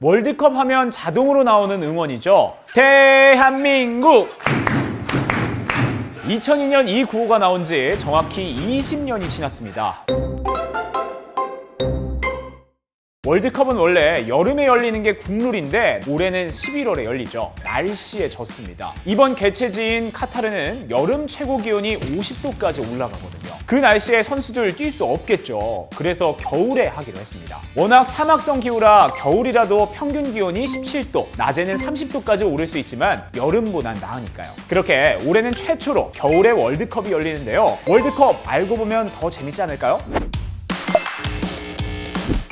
월드컵 하면 자동으로 나오는 응원이죠. 대한민국! 2002년 이 구호가 나온 지 정확히 20년이 지났습니다. 월드컵은 원래 여름에 열리는 게 국룰인데 올해는 11월에 열리죠. 날씨에 졌습니다. 이번 개최지인 카타르는 여름 최고 기온이 50도까지 올라가거든요. 그 날씨에 선수들 뛸 수 없겠죠. 그래서 겨울에 하기로 했습니다. 워낙 사막성 기후라 겨울이라도 평균 기온이 17도, 낮에는 30도까지 오를 수 있지만 여름보단 나으니까요. 그렇게 올해는 최초로 겨울에 월드컵이 열리는데요. 월드컵 알고 보면 더 재밌지 않을까요?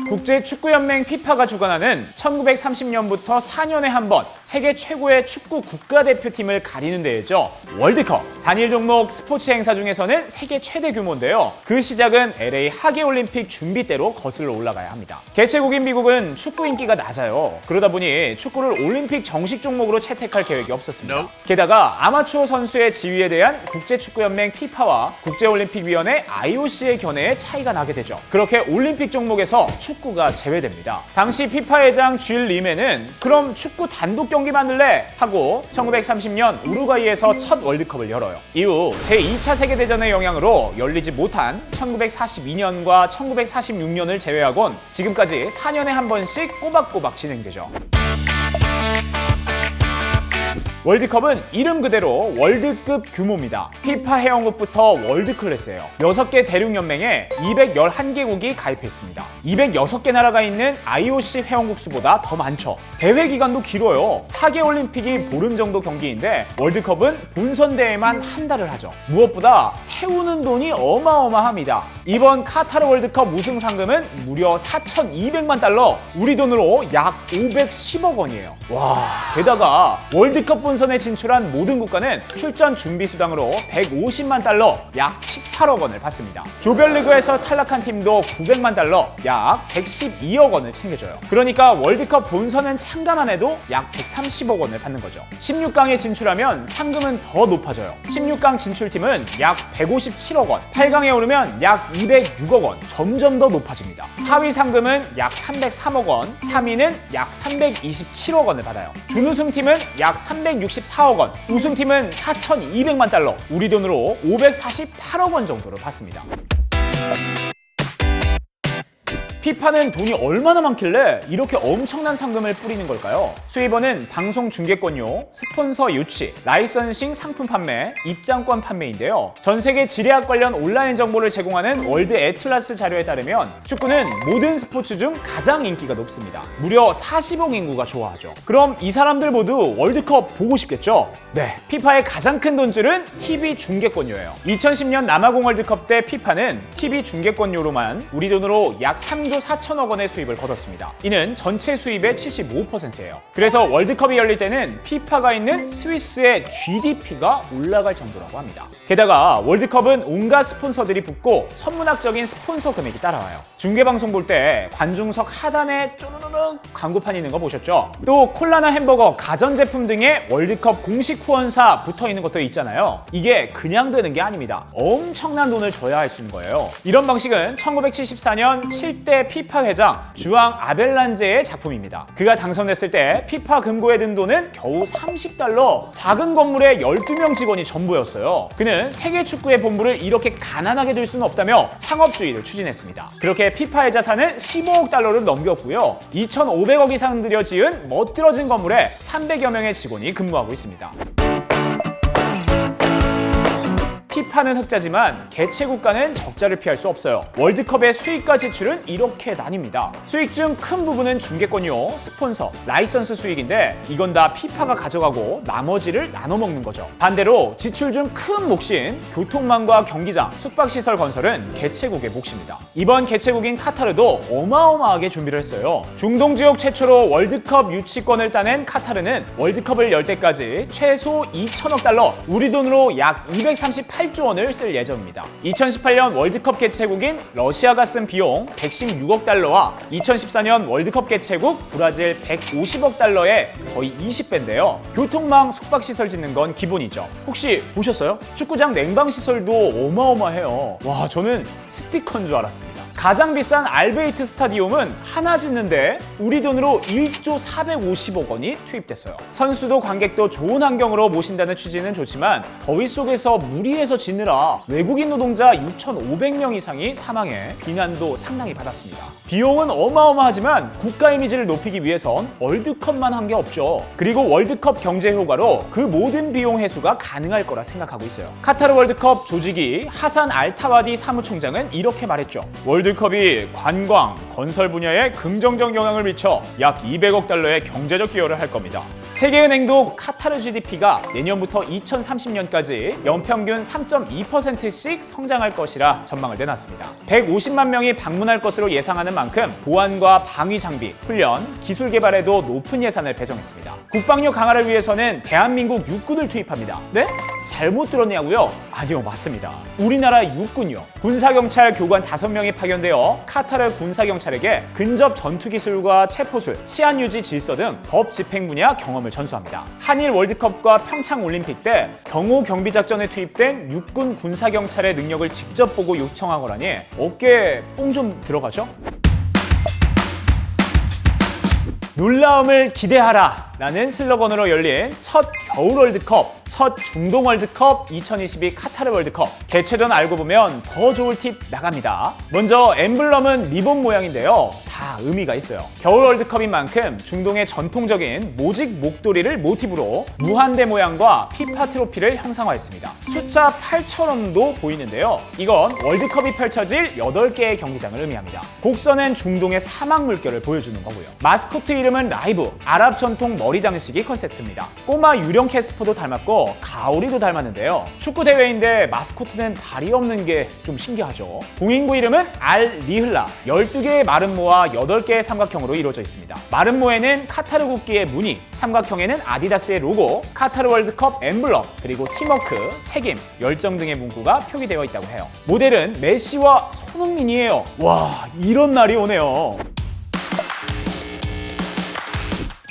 국제축구연맹 피파가 주관하는 1930년부터 4년에 한 번 세계 최고의 축구 국가대표팀을 가리는 대회죠. 월드컵. 단일 종목 스포츠 행사 중에서는 세계 최대 규모인데요. 그 시작은 LA 하계올림픽 준비 때로 거슬러 올라가야 합니다. 개최국인 미국은 축구 인기가 낮아요. 그러다 보니 축구를 올림픽 정식 종목으로 채택할 계획이 없었습니다. 게다가 아마추어 선수의 지위에 대한 국제축구연맹 피파와 국제올림픽위원회 IOC의 견해에 차이가 나게 되죠. 그렇게 올림픽 종목에서 축구 가 제외됩니다. 당시 피파 회장 쥘 리메는 그럼 축구 단독 경기만 할래? 하고 1930년 우루과이에서 첫 월드컵을 열어요. 이후 제2차 세계대전의 영향으로 열리지 못한 1942년과 1946년을 제외하곤 지금까지 4년에 한 번씩 꼬박꼬박 진행되죠. 월드컵은 이름 그대로 월드급 규모입니다. 피파 회원국부터 월드 클래스예요. 6개 대륙 연맹에 211개국이 가입해 있습니다. 206개 나라가 있는 IOC 회원국 수보다 더 많죠. 대회 기간도 길어요. 하계 올림픽이 보름 정도 경기인데 월드컵은 본선 대회만 한 달을 하죠. 무엇보다 태우는 돈이 어마어마합니다. 이번 카타르 월드컵 우승 상금은 무려 4,200만 달러, 우리 돈으로 약 510억 원이에요. 와, 게다가 월드컵 본선에 진출한 모든 국가는 출전 준비 수당으로 150만 달러, 약 18억 원을 받습니다. 조별리그에서 탈락한 팀도 900만 달러, 약 112억 원을 챙겨줘요. 그러니까 월드컵 본선은 참가만 해도 약 130억 원을 받는 거죠. 16강에 진출하면 상금은 더 높아져요. 16강 진출팀은 약 157억 원, 8강에 오르면 약 206억 원, 점점 더 높아집니다. 4위 상금은 약 303억 원, 3위는 약 327억 원을 받아요. 준우승팀은 약 364억 원, 우승팀은 4,200만 달러, 우리 돈으로 548억 원 정도를 받습니다. 피파는 돈이 얼마나 많길래 이렇게 엄청난 상금을 뿌리는 걸까요? 수입원은 방송 중계권료, 스폰서 유치, 라이선싱 상품 판매, 입장권 판매인데요. 전 세계 지리학 관련 온라인 정보를 제공하는 월드 애틀라스 자료에 따르면 축구는 모든 스포츠 중 가장 인기가 높습니다. 무려 40억 인구가 좋아하죠. 그럼 이 사람들 모두 월드컵 보고 싶겠죠? 네, 피파의 가장 큰 돈줄은 TV 중계권료예요. 2010년 남아공 월드컵 때 피파는 TV 중계권료로만 우리 돈으로 약 3조 4천억 원의 수입을 거뒀습니다. 이는 전체 수입의 75%예요. 그래서 월드컵이 열릴 때는 피파가 있는 스위스의 GDP가 올라갈 정도라고 합니다. 게다가 월드컵은 온갖 스폰서들이 붙고 천문학적인 스폰서 금액이 따라와요. 중계방송 볼 때 관중석 하단에 쪼르르륵 광고판 있는 거 보셨죠? 또 콜라나 햄버거, 가전제품 등의 월드컵 공식 후원사 붙어 있는 것도 있잖아요. 이게 그냥 되는 게 아닙니다. 엄청난 돈을 줘야 할 수 있는 거예요. 이런 방식은 1974년 7대 피파 회장 주앙 아벨란제의 작품입니다. 그가 당선됐을 때 피파 금고에 든 돈은 겨우 30달러. 작은 건물에 12명 직원이 전부였어요. 그는 세계 축구의 본부를 이렇게 가난하게 둘 수는 없다며 상업주의를 추진했습니다. 그렇게 피파의 자산은 15억 달러를 넘겼고요. 2,500억 이상 들여 지은 멋들어진 건물에 300여 명의 직원이 근무하고 있습니다. 피파는 흑자지만 개최 국가는 적자를 피할 수 없어요. 월드컵의 수익과 지출은 이렇게 나뉩니다. 수익 중 큰 부분은 중계권료, 스폰서, 라이선스 수익인데 이건 다 피파가 가져가고 나머지를 나눠 먹는 거죠. 반대로 지출 중 큰 몫인 교통망과 경기장, 숙박시설 건설은 개최국의 몫입니다. 이번 개최국인 카타르도 어마어마하게 준비를 했어요. 중동 지역 최초로 월드컵 유치권을 따낸 카타르는 월드컵을 열 때까지 최소 2천억 달러, 우리 돈으로 약 238조 원을 쓸 예정입니다. 2018년 월드컵 개최국인 러시아가 쓴 비용 116억 달러와 2014년 월드컵 개최국 브라질 150억 달러의 거의 20배인데요. 교통망, 숙박시설 짓는 건 기본이죠. 혹시 보셨어요? 축구장 냉방시설도 어마어마해요. 와, 저는 스피커인 줄 알았습니다. 가장 비싼 알베이트 스타디움은 하나 짓는데 우리 돈으로 1조 450억 원이 투입됐어요. 선수도 관객도 좋은 환경으로 모신다는 취지는 좋지만 더위 속에서 무리해서 짓느라 외국인 노동자 6,500명 이상이 사망해 비난도 상당히 받았습니다. 비용은 어마어마하지만 국가 이미지를 높이기 위해선 월드컵만 한 게 없죠. 그리고 월드컵 경제 효과로 그 모든 비용 회수가 가능할 거라 생각하고 있어요. 카타르 월드컵 조직이 하산 알타와디 사무총장은 이렇게 말했죠. 월드 컵이 관광, 건설 분야에 긍정적 영향을 미쳐 약 200억 달러의 경제적 기여를 할 겁니다. 세계은행도 카타르 GDP가 내년부터 2030년까지 연평균 3.2%씩 성장할 것이라 전망을 내놨습니다. 150만 명이 방문할 것으로 예상하는 만큼 보안과 방위 장비, 훈련, 기술 개발에도 높은 예산을 배정했습니다. 국방력 강화를 위해서는 대한민국 육군을 투입합니다. 네? 잘못 들었냐고요? 아니요, 맞습니다. 우리나라 육군요. 군사경찰 교관 5명이 파견되어 카타르 군사경찰에게 근접 전투기술과 체포술, 치안 유지 질서 등 법 집행 분야 경험을 전수합니다. 한일 월드컵과 평창 올림픽 때 경호 경비 작전에 투입된 육군 군사 경찰의 능력을 직접 보고 요청하거라니 어깨에 뽕 좀 들어가죠? 놀라움을 기대하라 라는 슬로건으로 열린 첫 겨울 월드컵, 첫 중동 월드컵 2022 카타르 월드컵 개최 전 알고 보면 더 좋을 팁 나갑니다. 먼저 엠블럼은 리본 모양인데요. 다 의미가 있어요. 겨울 월드컵인 만큼 중동의 전통적인 모직 목도리를 모티브로 무한대 모양과 피파 트로피를 형상화했습니다. 숫자 8처럼도 보이는데요. 이건 월드컵이 펼쳐질 8개의 경기장을 의미합니다. 곡선은 중동의 사막 물결을 보여주는 거고요. 마스코트 이름은 라이브, 아랍 전통 머리 장식이 컨셉트입니다. 꼬마 유령 캐스퍼도 닮았고 가오리도 닮았는데요. 축구 대회인데 마스코트는 발이 없는 게 좀 신기하죠. 공인구 이름은 알 리흘라. 12개의 마름모와 8개의 삼각형으로 이루어져 있습니다. 마름모에는 카타르 국기의 무늬, 삼각형에는 아디다스의 로고, 카타르 월드컵 엠블럼, 그리고 팀워크, 책임, 열정 등의 문구가 표기되어 있다고 해요. 모델은 메시와 손흥민이에요. 와, 이런 날이 오네요.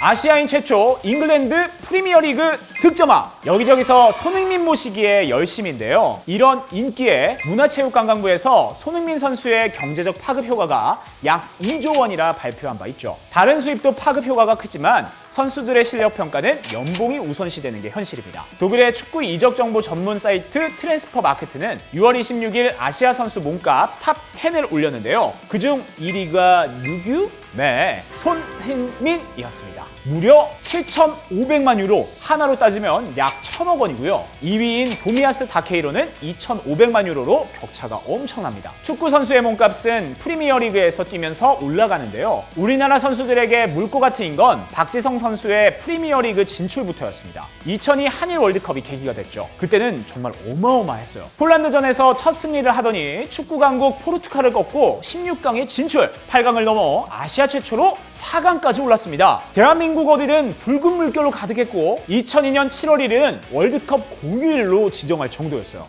아시아인 최초 잉글랜드 프리미어리그 득점왕 여기저기서 손흥민 모시기에 열심인데요 이런 인기에 문화체육관광부에서 손흥민 선수의 경제적 파급 효과가 약 2조 원이라 발표한 바 있죠 다른 수입도 파급 효과가 크지만 선수들의 실력 평가는 연봉이 우선시되는 게 현실입니다. 독일의 축구 이적 정보 전문 사이트 트랜스퍼 마케트는 6월 26일 아시아 선수 몸값 탑 10을 올렸는데요. 그중 1위가 누구? 네, 손흥민이었습니다. 무려 7,500만 유로, 하나로 따지면 약 1,000억 원이고요. 2위인 도미아스 다케이로는 2,500만 유로로 격차가 엄청납니다. 축구 선수의 몸값은 프리미어리그에서 뛰면서 올라가는데요. 우리나라 선수들에게 물고 같은 건 박지성 선수의 프리미어리그 진출부터였습니다. 2002 한일 월드컵이 계기가 됐죠. 그때는 정말 어마어마했어요. 폴란드전에서 첫 승리를 하더니 축구 강국 포르투갈을 꺾고 16강에 진출, 8강을 넘어 아시아 최초로 4강까지 올랐습니다. 대한민국 어디든 붉은 물결로 가득했고 2002년 7월 1일은 월드컵 공휴일로 지정할 정도였어요.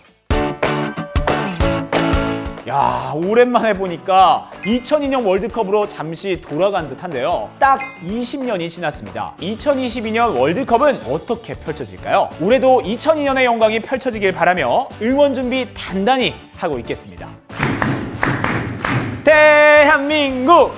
야, 오랜만에 보니까 2002년 월드컵으로 잠시 돌아간 듯한데요. 딱 20년이 지났습니다. 2022년 월드컵은 어떻게 펼쳐질까요? 올해도 2002년의 영광이 펼쳐지길 바라며 응원 준비 단단히 하고 있겠습니다. 대한민국